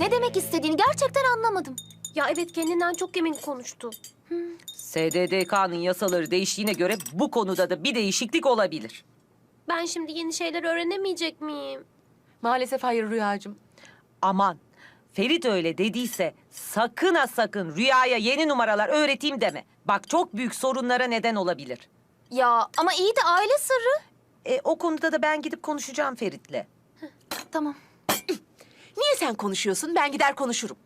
Ne demek istediğini gerçekten anlamadım. Ya evet kendinden çok emin konuştu. SDDK'nın yasaları değiştiğine göre bu konuda da bir değişiklik olabilir. Ben şimdi yeni şeyler öğrenemeyecek miyim? Maalesef hayır Rüyacığım. Aman Ferit öyle dediyse sakın ha sakın Rüya'ya yeni numaralar öğreteyim deme. Bak çok büyük sorunlara neden olabilir. Ya ama iyi de aile sırrı. E, o konuda da ben gidip konuşacağım Ferit'le. Tamam. Niye sen konuşuyorsun? Ben gider konuşurum.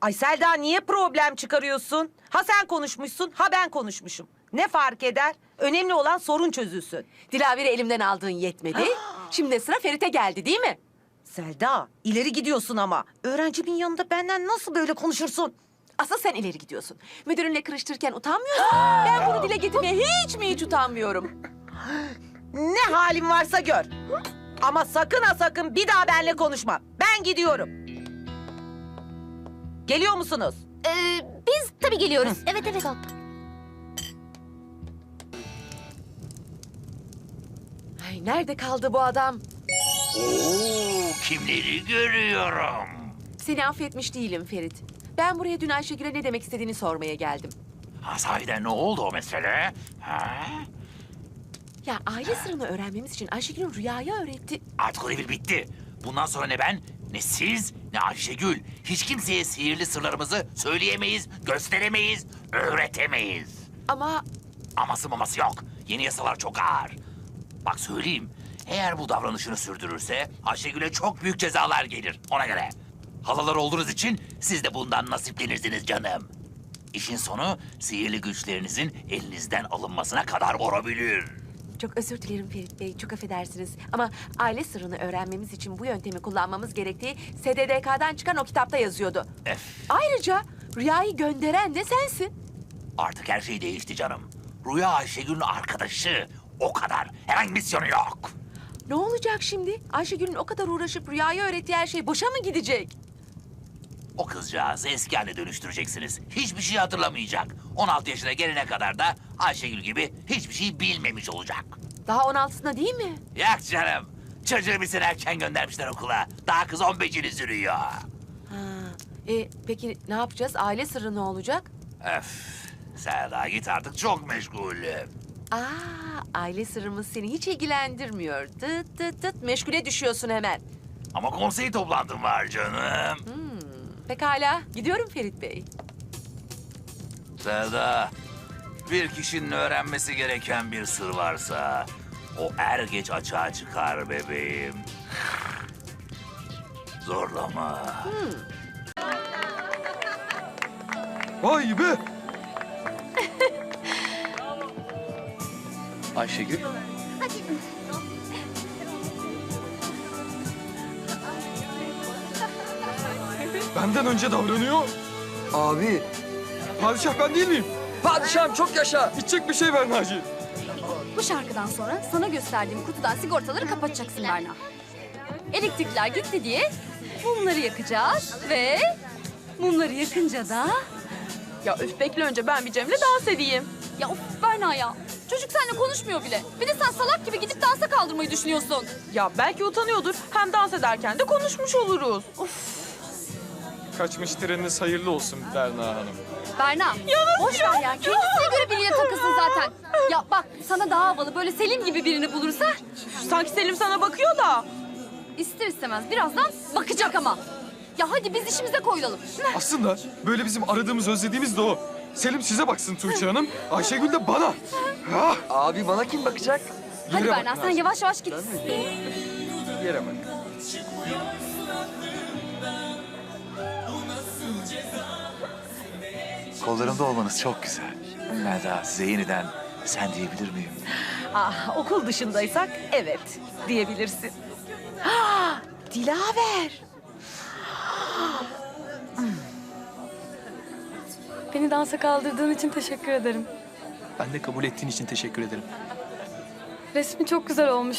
Ay Selda niye problem çıkarıyorsun? Ha sen konuşmuşsun ha ben konuşmuşum. Ne fark eder? Önemli olan sorun çözülsün. Dilaver'i elimden aldığın yetmedi. Şimdi sıra Ferit'e geldi değil mi? Selda ileri gidiyorsun ama. Öğrencimin yanında benden nasıl böyle konuşursun? Asıl sen ileri gidiyorsun. Müdürünle kırıştırırken utanmıyorsun. ben bunu dile getirmeye hiç mi hiç utanmıyorum. Ne halin varsa gör. Ama sakın ha sakın bir daha benimle konuşma. Ben gidiyorum. Geliyor musunuz? Ee, biz tabii geliyoruz. evet evet. Kalk. Ay nerede kaldı bu adam? Oo, kimleri görüyorum. Seni affetmiş değilim Ferit. Ben buraya dün Ayşegül'e ne demek istediğini sormaya geldim. Ha sahiden ne oldu o mesele? Ha? Ya aile sırrını öğrenmemiz için Ayşegül'ün rüyayı öğretti. Artık o devir bitti. Bundan sonra ne ben, ne siz, ne Ayşegül. Hiç kimseye sihirli sırlarımızı söyleyemeyiz, gösteremeyiz, öğretemeyiz. Ama Aması maması yok. Yeni yasalar çok ağır. Bak söyleyeyim. Eğer bu davranışını sürdürürse Ayşegül'e çok büyük cezalar gelir. Ona göre. Halalar olduğunuz için siz de bundan nasiplenirsiniz canım. İşin sonu sihirli güçlerinizin elinizden alınmasına kadar varabilir. Çok özür dilerim Ferit Bey, çok affedersiniz. Ama aile sırrını öğrenmemiz için bu yöntemi kullanmamız gerektiği SDDK'dan çıkan o kitapta yazıyordu. Ef, Ayrıca rüyayı gönderen de sensin. artık her şey değişti canım. Rüya Ayşegül'ün arkadaşı. O kadar. Herhangi misyonu yok. Ne olacak şimdi? Ayşegül'ün o kadar uğraşıp rüyayı öğrettiği her şey boşa mı gidecek? O kızcağızı eski haline dönüştüreceksiniz. Hiçbir şey hatırlamayacak. 16 yaşına gelene kadar da Ayşegül gibi hiçbir şey bilmemiş olacak. Daha 16'sında değil mi? Yak canım. Çocuğu bir sene erken göndermişler okula. Daha kız 15'ini sürüyor. Ha. E, peki ne yapacağız? Aile sırrı ne olacak? Öf. Selda git artık çok meşgulüm. Aa, aile sırrımız seni hiç ilgilendirmiyor. Tıt tıt tıt meşgule düşüyorsun hemen. Ama konsey toplantım var canım. Pekala, gidiyorum Ferit Bey. Selda, bir kişinin öğrenmesi gereken bir sır varsa... ...o er geç açığa çıkar bebeğim. Zorlama. Vay be! Ayşegül. Benden önce davranıyor. Abi Padişah ben değil miyim? padişahım çok yaşa. İçecek bir şey ver Naci. Bu şarkıdan sonra sana gösterdiğim kutudan sigortaları kapatacaksın Berna. Elektrikler gitti diye mumları yakacağız ve mumları yakınca da... Ya üf bekle önce ben bir Cem'le dans edeyim. Ya of Berna ya. Çocuk seninle konuşmuyor bile. Bir de sen salak gibi gidip dansa kaldırmayı düşünüyorsun. Ya belki utanıyordur. Hem dans ederken de konuşmuş oluruz. Kaçmış treniniz hayırlı olsun Berna Hanım. Berna, boş ver ya. Kendisine göre biriyle takılsın zaten. Ya bak sana daha havalı böyle Selim gibi birini bulursa Sanki Selim sana bakıyor da. ister istemez birazdan bakacak ama. Ya hadi biz işimize koyulalım. Aslında böyle bizim aradığımız özlediğimiz de o. Selim size baksın Tuğçe Hanım, Ayşegül de bana. Ah, Abi bana kim bakacak? Hadi Berna sen yavaş yavaş git. Yere bak. Kollarımda olmanız çok güzel. Melda size yeniden sen diyebilir miyim? Ah okul dışındaysak evet diyebilirsin. Ah, Dilaver. Beni dansa kaldırdığın için teşekkür ederim. Ben de kabul ettiğin için teşekkür ederim. Resmi çok güzel olmuş.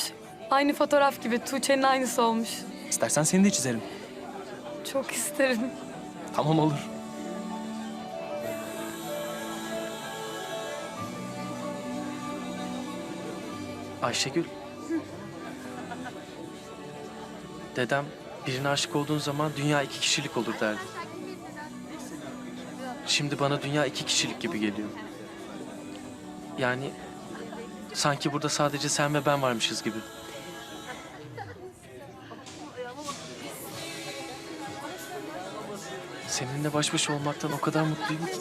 Aynı fotoğraf gibi Tuğçe'nin aynısı olmuş. İstersen seni de çizerim. Çok isterim. Tamam olur. Ayşegül. Dedem Birine aşık olduğun zaman dünya iki kişilik olur derdi. Şimdi bana dünya iki kişilik gibi geliyor. Yani sanki burada sadece sen ve ben varmışız gibi. Seninle baş başa olmaktan o kadar mutluyum ki.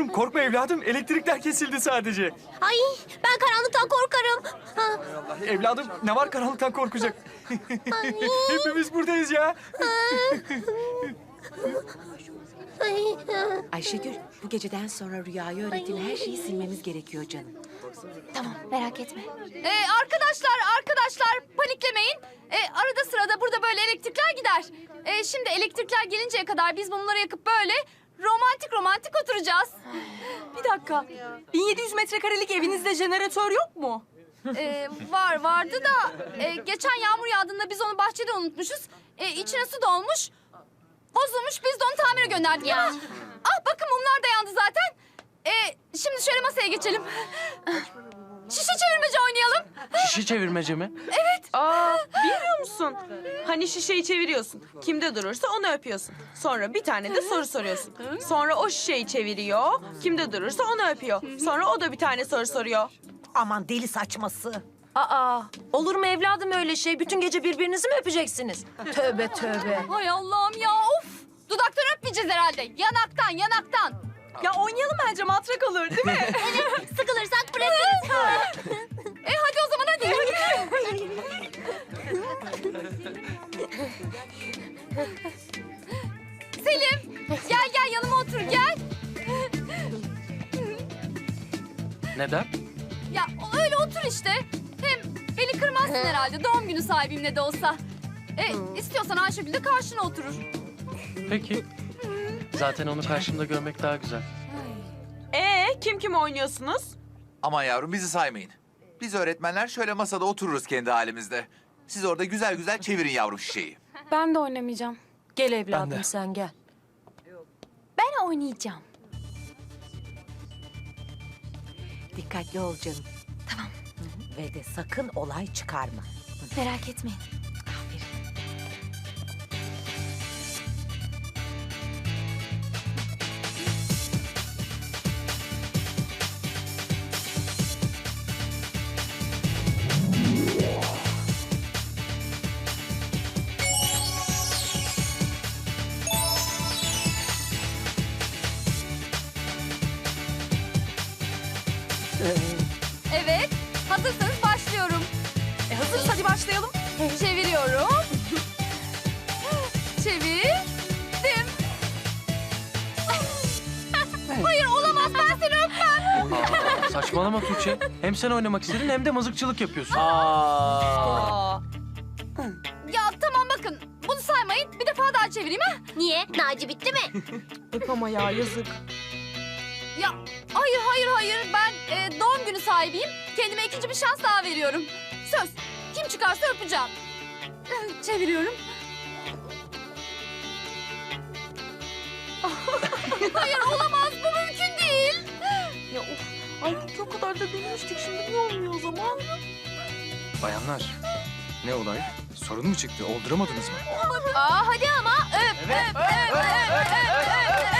Yavrum korkma evladım. Elektrikler kesildi sadece. Ay ben karanlıktan korkarım. Ha, Evladım ne var karanlıktan korkacak? Hepimiz buradayız ya. ay. Ayşegül, bu geceden sonra rüyayı öğrettiğin her şeyi silmemiz gerekiyor canım. Tamam merak etme. Ee, arkadaşlar, arkadaşlar paniklemeyin. Ee, arada sırada burada böyle elektrikler gider. Ee, şimdi elektrikler gelinceye kadar biz mumları yakıp böyle romantik romantik oturacağız. Bir dakika. 1700 metrekarelik evinizde jeneratör yok mu? Ee, var vardı da e, geçen yağmur yağdığında biz onu bahçede unutmuşuz. Ee, içine su dolmuş. Bozulmuş biz de onu tamire gönderdik. Ya. Ah bakın mumlar da yandı zaten. Ee, şimdi şöyle masaya geçelim. Şişe çevirmece oynayalım. Şişi çevirmece mi? Aa, bilmiyor musun? Hani şişeyi çeviriyorsun. Kimde durursa onu öpüyorsun. Sonra bir tane de soru soruyorsun. Sonra o şişeyi çeviriyor. Kimde durursa onu öpüyor. Sonra o da bir tane soru soruyor. Aman deli saçması. Aa, olur mu evladım öyle şey? Bütün gece birbirinizi mi öpeceksiniz? Tövbe tövbe. Hay Allah'ım ya of. Dudaktan öpmeyeceğiz herhalde. Yanaktan yanaktan. Ya oynayalım bence matrak olur değil mi? Sıkılırsak bırakırız. Neden? Ya öyle otur işte. Hem beni kırmazsın herhalde doğum günü sahibim ne de olsa. E, istiyorsan Ayşegül de karşına oturur. Peki. Zaten onu karşımda görmek daha güzel. Ee, kim kim oynuyorsunuz? Aman yavrum bizi saymayın. Biz öğretmenler şöyle masada otururuz kendi halimizde. Siz orada güzel güzel çevirin yavrum şişeyi. Ben de oynamayacağım. Gel evladım sen gel. Ben oynayacağım. Dikkatli ol canım. Ve de sakın olay çıkarma. Merak etmeyin. Evet hazırsanız başlıyorum. E hazırız hadi başlayalım. Çeviriyorum. Çevirdim. Hayır olamaz ben seni öpmem. Aa, saçmalama Tuğçe. Hem sen oynamak istedin hem de mızıkçılık yapıyorsun. Aa. Ya tamam bakın bunu saymayın bir defa daha çevireyim ha. Niye? Naci bitti mi? Öp ama ya yazık. Ya hayır hayır hayır ben e, doğum günü sahibiyim. Kendime ikinci bir şans daha veriyorum. Söz kim çıkarsa öpeceğim. Çeviriyorum. hayır olamaz bu mümkün değil. Ya of. Ay o kadar da denemiştik şimdi niye olmuyor o zaman? Bayanlar. Ne olay? Sorun mu çıktı? Olduramadınız mı? Aa hadi ama öp öp öp öp öp öp öp